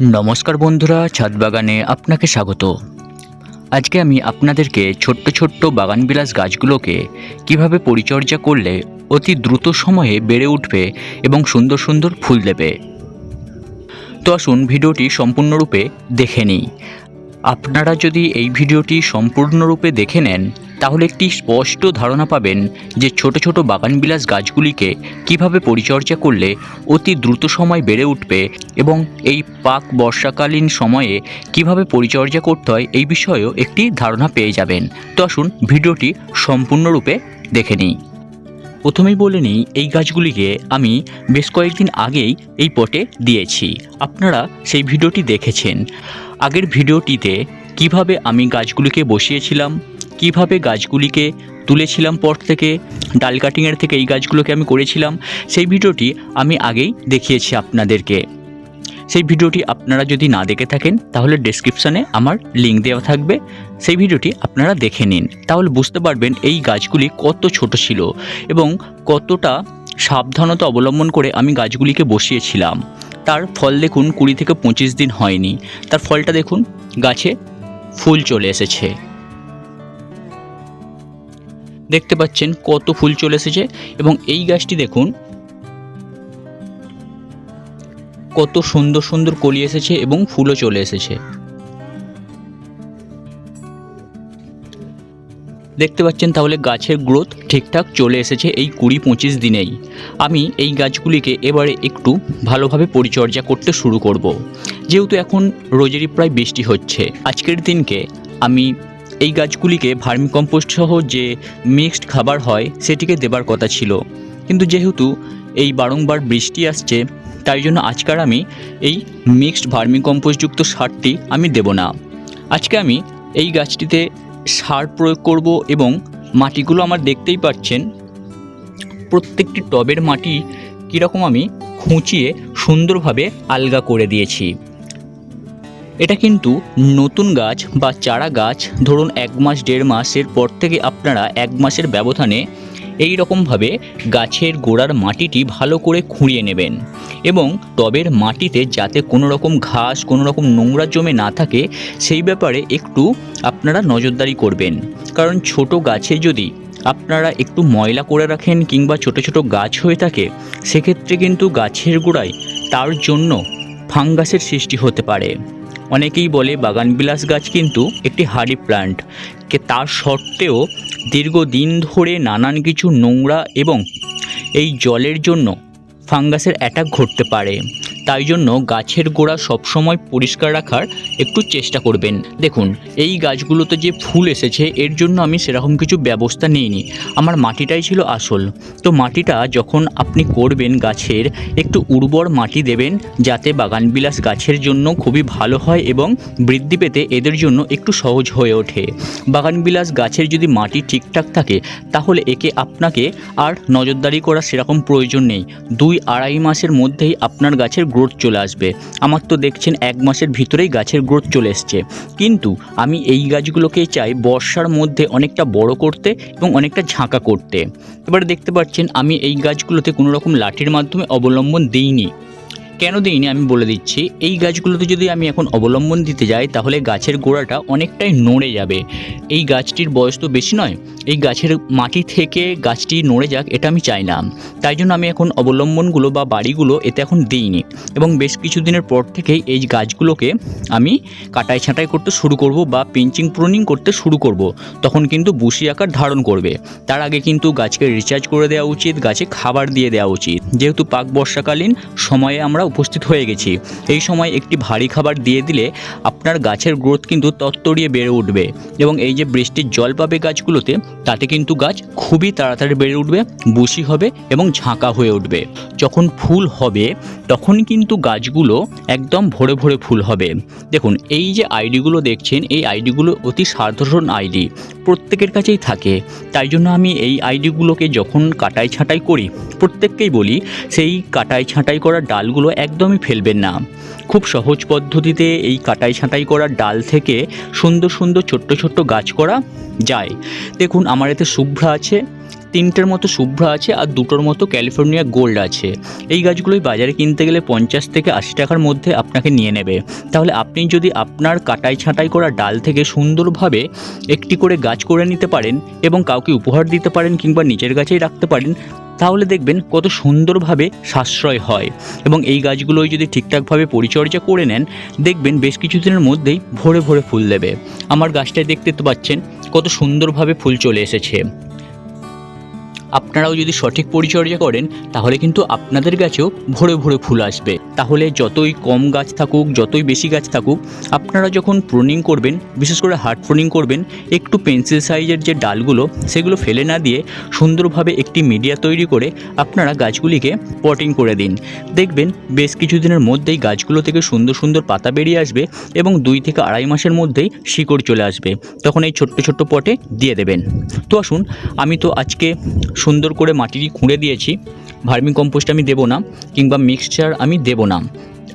নমস্কার বন্ধুরা ছাদ বাগানে আপনাকে স্বাগত। আজকে আমি আপনাদেরকে ছোট্ট ছোট্ট বাগানবিলাস গাছগুলোকে কীভাবে পরিচর্যা করলে অতি দ্রুত সময়ে বেড়ে উঠবে এবং সুন্দর সুন্দর ফুল দেবে। তো আসুন ভিডিওটি সম্পূর্ণরূপে দেখে নিই। আপনারা যদি এই ভিডিওটি সম্পূর্ণরূপে দেখে নেন, তাহলে একটি স্পষ্ট ধারণা পাবেন যে ছোট ছোট বাগানবিলাস গাছগুলিকে কীভাবে পরিচর্যা করলে অতি দ্রুত সময় বেড়ে উঠবে এবং এই পাক বর্ষাকালীন সময়ে কীভাবে পরিচর্যা করতে হয় এই বিষয়েও একটি ধারণা পেয়ে যাবেন। তো আসুন ভিডিওটি সম্পূর্ণরূপে দেখে নিই। প্রথমেই বলে নিই, এই গাছগুলিকে আমি বেশ কয়েকদিন আগেই এই পটে দিয়েছি। আপনারা সেই ভিডিওটি দেখেছেন। আগের ভিডিওটিতে কীভাবে আমি গাছগুলিকে বসিয়েছিলাম, কীভাবে গাছগুলিকে তুলেছিলাম পট থেকে, ডাল কাটিংয়ের থেকে এই গাছগুলোকে আমি করেছিলাম, সেই ভিডিওটি আমি আগেই দেখিয়েছি আপনাদেরকে। সেই ভিডিওটি আপনারা যদি না দেখে থাকেন, তাহলে ডেসক্রিপশানে আমার লিঙ্ক দেওয়া থাকবে। সেই ভিডিওটি আপনারা দেখে নিন। তাহলে বুঝতে পারবেন এই গাছগুলি কত ছোট ছিল এবং কতটা সাবধানতা অবলম্বন করে আমি গাছগুলিকে বসিয়েছিলাম। তার ফল দেখুন কুড়ি থেকে পঁচিশ দিন হয়নি। তার ফলটা দেখুন, গাছে ফুল চলে এসেছে। দেখতে পাচ্ছেন কত ফুল চলে এসেছে এবং এই গাছটি দেখুন কত সুন্দর সুন্দর কলি এসেছে এবং ফুলও চলে এসেছে। দেখতে পাচ্ছেন তাহলে গাছের গ্রোথ ঠিকঠাক চলে এসেছে এই কুড়ি পঁচিশ দিনেই। আমি এই গাছগুলিকে এবারে একটু ভালোভাবে পরিচর্যা করতে শুরু করব। যেহেতু এখন রোজেরই প্রায় বৃষ্টি হচ্ছে, আজকের দিনকে আমি এই গাছগুলিকে ভার্মিকম্পোস্ট সহ যে মিক্সড খাবার হয় সেটিকে দেবার কথা ছিল। কিন্তু যেহেতু এই বারংবার বৃষ্টি আসছে তাই জন্য আজকার আমি এই মিক্সড ভার্মিকম্পোস্টযুক্ত সারটি আমি দেব না। আজকে আমি এই গাছটিতে সার প্রয়োগ করব এবং মাটিগুলো আমার দেখতেই পাচ্ছেন, প্রত্যেকটি টবের মাটি কীরকম আমি খুঁচিয়ে সুন্দরভাবে আলগা করে দিয়েছি। এটা কিন্তু নতুন গাছ বা চারা গাছ, ধরুন এক মাস, দেড় মাসের পর থেকে আপনারা এক মাসের ব্যবধানে এই রকমভাবে গাছের গোড়ার মাটিটি ভালো করে খুঁড়িয়ে নেবেন এবং টবের মাটিতে যাতে কোনো রকম ঘাস কোনো রকম নোংরা জমে না থাকে, সেই ব্যাপারে একটু আপনারা নজরদারি করবেন। কারণ ছোট গাছে যদি আপনারা একটু ময়লা করে রাখেন কিংবা ছোট ছোট গাছ হয়ে থাকে, সেক্ষেত্রে কিন্তু গাছের গোড়ায় তার জন্য ফাঙ্গাসের সৃষ্টি হতে পারে। অনেকেই বলে বাগানবিলাস গাছ কিন্তু একটি হাড়ি প্লান্ট তার সত্ত্বেও দীর্ঘদিন ধরে নানান কিছু নোংরা এবং এই জলের জন্য ফাঙ্গাসের অ্যাটাক ঘটতে পারে। তাই জন্য গাছের গোড়া সবসময় পরিষ্কার রাখার একটু চেষ্টা করবেন। দেখুন, এই গাছগুলোতে যে ফুল এসেছে, এর জন্য আমি সেরকম কিছু ব্যবস্থা নিইনি। আমার মাটিটাই ছিল আসল। তো মাটিটা যখন আপনি করবেন গাছের, একটু উর্বর মাটি দেবেন যাতে বাগানবিলাস গাছের জন্য খুবই ভালো হয় এবং বৃদ্ধি পেতে এদের জন্য একটু সহজ হয়ে ওঠে। বাগানবিলাস গাছের যদি মাটি ঠিকঠাক থাকে, তাহলে একে আপনাকে আর নজরদারি করা সেরকম প্রয়োজন নেই। দুই আড়াই মাসের মধ্যেই আপনার গাছের গ্রোথ চলে আসবে। আমার তো দেখছেন এক মাসের ভিতরেই গাছের গ্রোথ চলে এসছে। কিন্তু আমি এই গাছগুলোকে চাই বর্ষার মধ্যে অনেকটা বড় করতে এবং অনেকটা ঝাঁকা করতে। এবারে দেখতে পাচ্ছেন আমি এই গাছগুলোতে কোনো রকম লাঠির মাধ্যমে অবলম্বন দিইনি। কেন দিইনি আমি বলে দিচ্ছি। এই গাছগুলোতে যদি আমি এখন অবলম্বন দিতে যাই, তাহলে গাছের গোড়াটা অনেকটাই নড়ে যাবে। এই গাছটির বয়স তো বেশি নয়। এই গাছের মাটি থেকে গাছটি নড়ে যাক, এটা আমি চাই না। তাই জন্য আমি এখন অবলম্বনগুলো বা বাড়িগুলো এতে এখন দিইনি। এবং বেশ কিছুদিনের পর থেকেই এই গাছগুলোকে আমি কাটাই ছাঁটাই করতে শুরু করব বা পিঞ্চিং প্রুনিং করতে শুরু করব। তখন কিন্তু বুশি আকার ধারণ করবে। তার আগে কিন্তু গাছকে রিচার্জ করে দেওয়া উচিত, গাছে খাবার দিয়ে দেওয়া উচিত। যেহেতু পাক বর্ষাকালীন সময়ে আমরা উপস্থিত হয়ে গেছি। এই সময় একটি ভারী খাবার দিয়ে দিলে আপনার গাছের গ্রোথ কিন্তু তত্তরিয়ে বেড়ে উঠবে এবং এই যে বৃষ্টির জল পাবে গাছগুলোতে, তাতে কিন্তু গাছ খুবই তাড়াতাড়ি বেড়ে উঠবে বুশি হবে এবং ঝাঁকা হয়ে উঠবে। যখন ফুল হবে, তখন কিন্তু গাছগুলো একদম ভরে ভরে ফুল হবে। দেখুন, এই যে আইডিগুলো দেখছেন, এই আইডিগুলো অতি সাধারণ আইডি। প্রত্যেকের কাছেই থাকে। তাই জন্য আমি এই আইডিগুলোকে যখন কাটাই ছাঁটাই করি, প্রত্যেককেই বলি, সেই কাটাই ছাঁটাই করা ডালগুলো একদমই ফেলবেন না। খুব সহজ পদ্ধতিতে এই কাটাই ছাঁটাই করা ডাল থেকে সুন্দর সুন্দর ছোট্ট ছোট্ট গাছ করা যায়। দেখুন, আমার এতে শুভ্রা আছে। তিনটের মতো শুভ্রা আছে আর দুটোর মতো ক্যালিফোর্নিয়া গোল্ড আছে। এই গাছগুলোই বাজারে কিনতে গেলে পঞ্চাশ থেকে আশি টাকার মধ্যে আপনাকে নিয়ে নেবে। তাহলে আপনি যদি আপনার কাটাই ছাঁটাই করা ডাল থেকে সুন্দরভাবে একটি করে গাছ করে নিতে পারেন এবং কাউকে উপহার দিতে পারেন কিংবা নিজের গাছেই রাখতে পারেন, তাহলে দেখবেন কত সুন্দরভাবে সাশ্রয় হয়। এবং এই গাছগুলোই যদি ঠিকঠাকভাবে পরিচর্যা করে নেন, দেখবেন বেশ কিছুদিনের মধ্যেই ভরে ভরে ফুল দেবে। আমার গাছটায় দেখতে তো পাচ্ছেন কত সুন্দরভাবে ফুল চলে এসেছে। আপনারাও যদি সঠিক পরিচর্যা করেন, তাহলে কিন্তু আপনাদের গাছেও ভরে ভরে ফুল আসবে। তাহলে যতই কম গাছ থাকুক, যতই বেশি গাছ থাকুক, আপনারা যখন প্রুনিং করবেন, বিশেষ করে হার্ড প্রুনিং করবেন, একটু পেন্সিল সাইজের যে ডালগুলো, সেগুলো ফেলে না দিয়ে সুন্দরভাবে একটি মিডিয়া তৈরি করে আপনারা গাছগুলিকে পটিং করে দিন। দেখবেন বেশ কিছুদিনের মধ্যেই গাছগুলো থেকে সুন্দর সুন্দর পাতা বেরিয়ে আসবে এবং দুই থেকে আড়াই মাসের মধ্যেই শিকড় চলে আসবে। তখন এই ছোট্ট ছোট্ট পটে দিয়ে দেবেন। তো আসুন, আমি তো আজকে সুন্দর করে মাটিটি খুঁড়ে দিয়েছি। ভার্মি কম্পোস্ট আমি দেবো না, কিংবা মিক্সচার আমি দেবো না।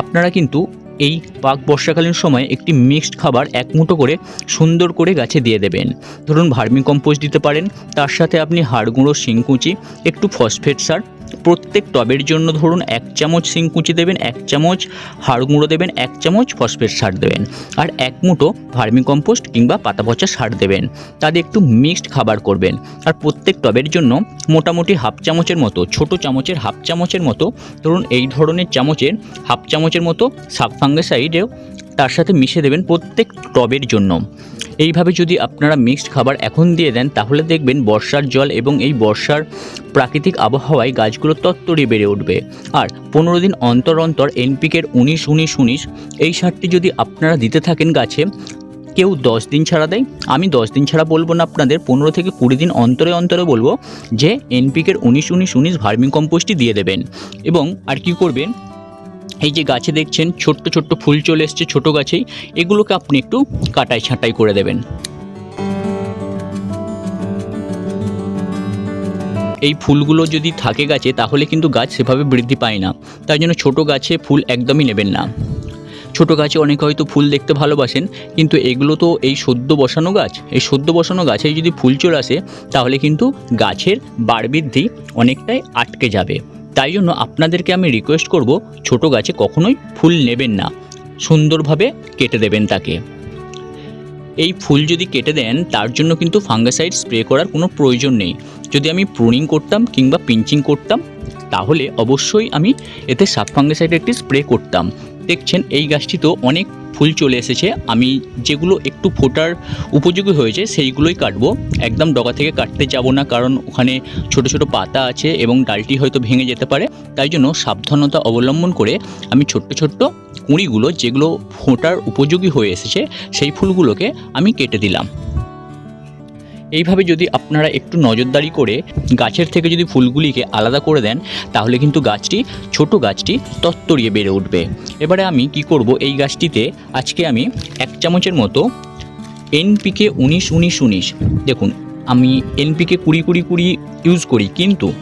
আপনারা কিন্তু এই পাক বর্ষাকালীন সময় একটি মিক্সড খাবার এক মুঠো করে সুন্দর করে গাছে দিয়ে দেবেন। ধরুন ভার্মি কম্পোস্ট দিতে পারেন, তার সাথে আপনি হাড়গুঁড়ো শিংকুচি, একটু ফসফেট সার প্রত্যেক টবের জন্য ধরুন এক চামচ শিংকুচি দেবেন, এক চামচ হাড় গুঁড়ো দেবেন, এক চামচ ফসফেট সার দেবেন। আর এক মুঠো ভার্মি কম্পোস্ট কিংবা পাতা পচা সার দেবেন। তাদের একটু মিক্সড খাবার করবেন। আর প্রত্যেক টবের জন্য মোটামুটি হাফ চামচের মতো, ছোট চামচের হাফ চামচের মতো, ধরুন এই ধরনের চামচের, হাফ চামচের মতো সাব ফাঙ্গেসাইডেও তার সাথে মিশে দেবেন প্রত্যেক টবের জন্য। এইভাবে যদি আপনারা মিক্সড খাবার এখন দিয়ে দেন, তাহলে দেখবেন বর্ষার জল এবং এই বর্ষার প্রাকৃতিক আবহাওয়ায় গাছগুলো তত্তরে বেড়ে উঠবে। আর পনেরো দিন অন্তর অন্তর এনপিকের উনিশ উনিশ উনিশ, এই সারটি যদি আপনারা দিতে থাকেন গাছে, কেউ দশ দিন ছাড়া দেয়। আমি দশ দিন ছাড়া বলব না আপনাদের, পনেরো থেকে কুড়ি দিন অন্তরে অন্তরে বলব যে এনপিকের উনিশ উনিশ উনিশ ভার্মিং কম্পোস্টটি দিয়ে দেবেন। এবং আর কি করবেন? এই যে গাছে দেখছেন, ছোট্ট ছোট্ট ফুল চলে এসছে ছোটো গাছেই এগুলোকে আপনি একটু কাটাই ছাঁটাই করে দেবেন। এই ফুলগুলো যদি থাকে গাছে, তাহলে কিন্তু গাছ সেভাবে বৃদ্ধি পায় না। তাই জন্য ছোটো গাছে ফুল একদমই নেবেন না। ছোটো গাছে অনেকে হয়তো ফুল দেখতে ভালোবাসেন, কিন্তু এগুলো তো এই সদ্য বসানো গাছ, এই সদ্য বসানো গাছে যদি ফুল চলে আসে, তাহলে কিন্তু গাছের বাড় বৃদ্ধি অনেকটাই আটকে যাবে। তাই জন্য আপনাদেরকে আমি রিকোয়েস্ট করব, ছোট গাছে কখনোই ফুল নেবেন না। সুন্দরভাবে কেটে দেবেন তাকে। এই ফুল যদি কেটে দেন, তার জন্য কিন্তু ফাঙ্গাসাইড স্প্রে করার কোনো প্রয়োজন নেই। যদি আমি প্রুনিং করতাম কিংবা পিঞ্চিং করতাম, তাহলে অবশ্যই আমি এতে সাব ফাঙ্গাসাইড একটি স্প্রে করতাম। দেখছেন, এই গাছটি তো অনেক ফুল চলে এসেছে। আমি যেগুলো একটু ফোটার উপযোগী হয়েছে, সেইগুলোই কাটবো। একদম ডগা থেকে কাটতে যাব না, কারণ ওখানে ছোট ছোট পাতা আছে এবং ডালটি হয়তো ভেঙে যেতে পারে। তাই জন্য সাবধানতা অবলম্বন করে আমি ছোট্ট ছোট্ট কুঁড়িগুলো, যেগুলো ফোটার উপযোগী হয়ে এসেছে, সেই ফুলগুলোকে আমি কেটে দিলাম। এইভাবে যদি আপনারা একটু নজরদারি করে গাছের থেকে যদি ফুলগুলিকে আলাদা করে দেন, তাহলে কিন্তু গাছটি, ছোট গাছটি তত্তরিয়ে বেড়ে উঠবে। এবারে আমি কি করব? এই গাছটিতে আজকে আমি এক চামচের মতো এনপিকে উনিশ উনিশ উনিশ। দেখুন, আমি এনপিকে কুড়ি কুড়ি কুড়ি ইউজ করি, কিন্তু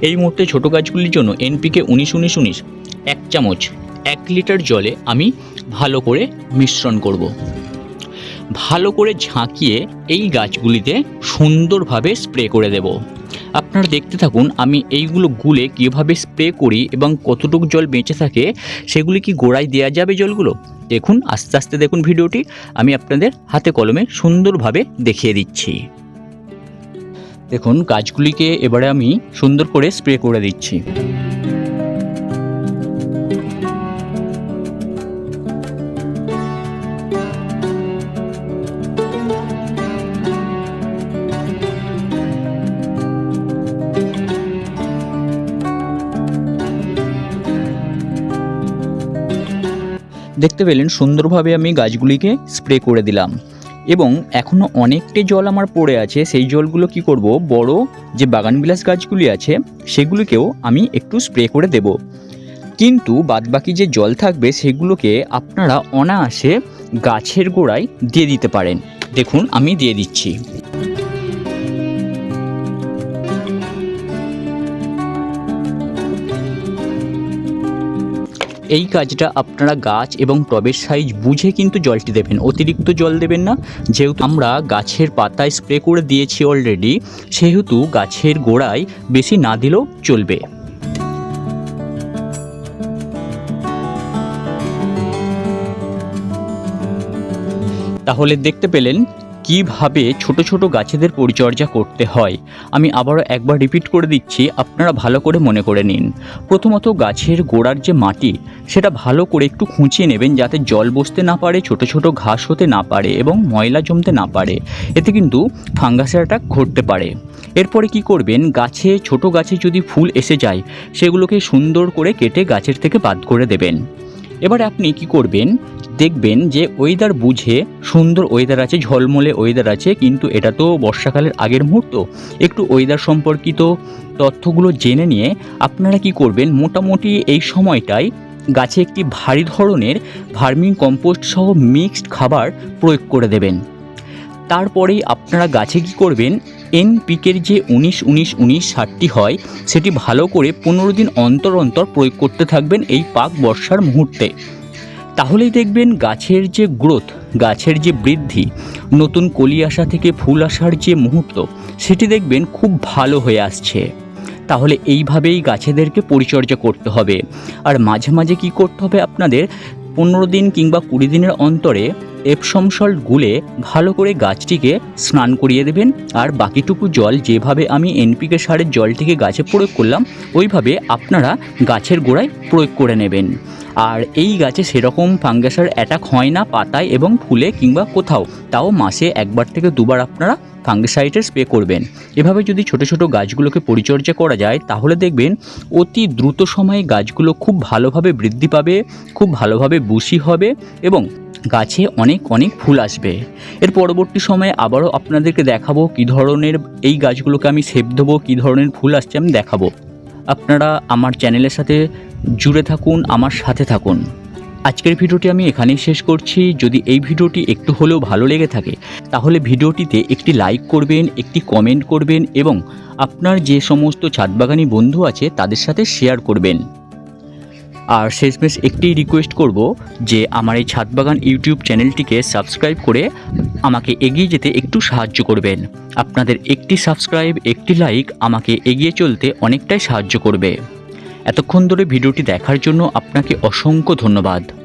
এই মুহূর্তে ছোটো গাছগুলির জন্য এনপিকে উনিশ উনিশ উনিশ এক চামচ এক লিটার জলে আমি ভালো করে মিশ্রণ করব। ভালো করে ঝাঁকিয়ে এই গাছগুলিতে সুন্দরভাবে স্প্রে করে দেব। আপনারা দেখতে থাকুন, আমি এইগুলো গুলে কীভাবে স্প্রে করি এবং কতটুকু জল বেঁচে থাকে, সেগুলি কি গোড়ায় দেওয়া যাবে জলগুলো? দেখুন, আস্তে আস্তে দেখুন ভিডিওটি, আমি আপনাদের হাতে কলমে সুন্দরভাবে দেখিয়ে দিচ্ছি। দেখুন, গাছগুলিকে এবারে আমি সুন্দর করে স্প্রে করে দিচ্ছি। দেখতে পেলেন সুন্দরভাবে আমি গাছগুলিকে স্প্রে করে দিলাম। এবং এখনও অনেকটাই জল আমার পড়ে আছে, সেই জলগুলো কি করব? বড় যে বাগানবিলাস গাছগুলি আছে, সেগুলিকেও আমি একটু স্প্রে করে দেব। কিন্তু বাদবাকি যে জল থাকবে, সেগুলোকে আপনারা অনায়াসে গাছের গোড়ায় দিয়ে দিতে পারেন। দেখুন, আমি দিয়ে দিচ্ছি। এই কাজটা আপনারা গাছ এবং টবের সাইজ বুঝে কিন্তু জলটি দেবেন। অতিরিক্ত জল দেবেন না। যেহেতু আমরা গাছের পাতায় স্প্রে করে দিয়েছি অলরেডি সেহেতু গাছের গোড়ায় বেশি না দিলেও চলবে। তাহলে দেখতে পেলেন কীভাবে ছোট ছোট গাছেদের পরিচর্যা করতে হয়, আমি আবারও একবার রিপিট করে দিচ্ছি, আপনারা ভালো করে মনে করে নিন। প্রথমত গাছের গোড়ার যে মাটি, সেটা ভালো করে একটু খুঁচিয়ে নেবেন যাতে জল বসতে না পারে, ছোট ছোট ঘাস হতে না পারে এবং ময়লা জমতে না পারে। এতে কিন্তু ফাঙ্গাসের অ্যাটাক ঘটতে পারে। এরপরে কি করবেন, গাছে, ছোট গাছে যদি ফুল এসে যায়, সেগুলোকে সুন্দর করে কেটে গাছের থেকে বাদ করে দেবেন। এবার আপনি কি করবেন? দেখবেন যে ওয়েদার বুঝে সুন্দর ওয়েদার আছে, ঝলমলে ওয়েদার আছে, কিন্তু এটা তো বর্ষাকালের আগের মুহূর্ত। একটু ওয়েদার সম্পর্কিত তথ্যগুলো জেনে নিয়ে আপনারা কি করবেন? মোটামুটি এই সময়টায় গাছে একটি ভারী ধরনের ভার্মিং কম্পোস্ট সহ মিক্সড খাবার প্রয়োগ করে দেবেন। তারপরেই আপনারা গাছে কি করবেন? এনপিকের যে উনিশ উনিশ উনিশ সারটি হয়, সেটি ভালো করে পনেরো দিন অন্তর অন্তর প্রয়োগ করতে থাকবেন এই পাক বর্ষার মুহূর্তে। তাহলেই দেখবেন গাছের যে গ্রোথ, গাছের যে বৃদ্ধি, নতুন কলি আসা থেকে ফুল আসার যে মুহূর্ত, সেটি দেখবেন খুব ভালো হয়ে আসছে। তাহলে এইভাবেই গাছেদেরকে পরিচর্যা করতে হবে। আর মাঝে মাঝে কি করতে হবে আপনাদের? পনেরো দিন কিংবা কুড়ি দিনের অন্তরে এপসম সল্ট গুলে ভালো করে গাছটিকে স্নান করিয়ে দেবেন আর বাকিটুকু জল যেভাবে আমি এনপিকে সারের জলটিকে গাছে প্রয়োগ করলাম, ওইভাবে আপনারা গাছের গোড়ায় প্রয়োগ করে নেবেন। আর এই গাছে সেরকম ফাঙ্গাসার অ্যাটাক হয় না পাতায় এবং ফুলে কিংবা কোথাও, তাও মাসে একবার থেকে দুবার আপনারা ফাঙ্গিসাইডের স্প্রে করবেন। এভাবে যদি ছোট ছোট গাছগুলোকে পরিচর্যা করা যায়, তাহলে দেখবেন অতি দ্রুত সময়ে গাছগুলো খুব ভালোভাবে বৃদ্ধি পাবে, খুব ভালোভাবে বুশি হবে এবং গাছে অনেক অনেক ফুল আসবে। এর পরবর্তী সময়ে আবারও আপনাদেরকে দেখাবো কী ধরনের এই গাছগুলোকে আমি সেপ দেবো, কী ধরনের ফুল আসছে আমি দেখাবো। আপনারা আমার চ্যানেলের সাথে জুড়ে থাকুন, আমার সাথে থাকুন। আজকের ভিডিওটি আমি এখানেই শেষ করছি। যদি এই ভিডিওটি একটু হলেও ভালো লেগে থাকে, তাহলে ভিডিওটিতে একটি লাইক করবেন, একটি কমেন্ট করবেন এবং আপনার যে সমস্ত ছাদবাগানি বন্ধু আছে, তাদের সাথে শেয়ার করবেন। আর শেষমেশ একটি রিকোয়েস্ট করব যে, আমার এই ছাদবাগান ইউটিউব চ্যানেলটিকে সাবস্ক্রাইব করে আমাকে এগিয়ে যেতে একটু সাহায্য করবেন। আপনাদের একটি সাবস্ক্রাইব একটি লাইক আমাকে এগিয়ে চলতে অনেকটাই সাহায্য করবে। এতক্ষণ ধরে ভিডিওটি দেখার জন্য আপনাকে অসংখ্য ধন্যবাদ।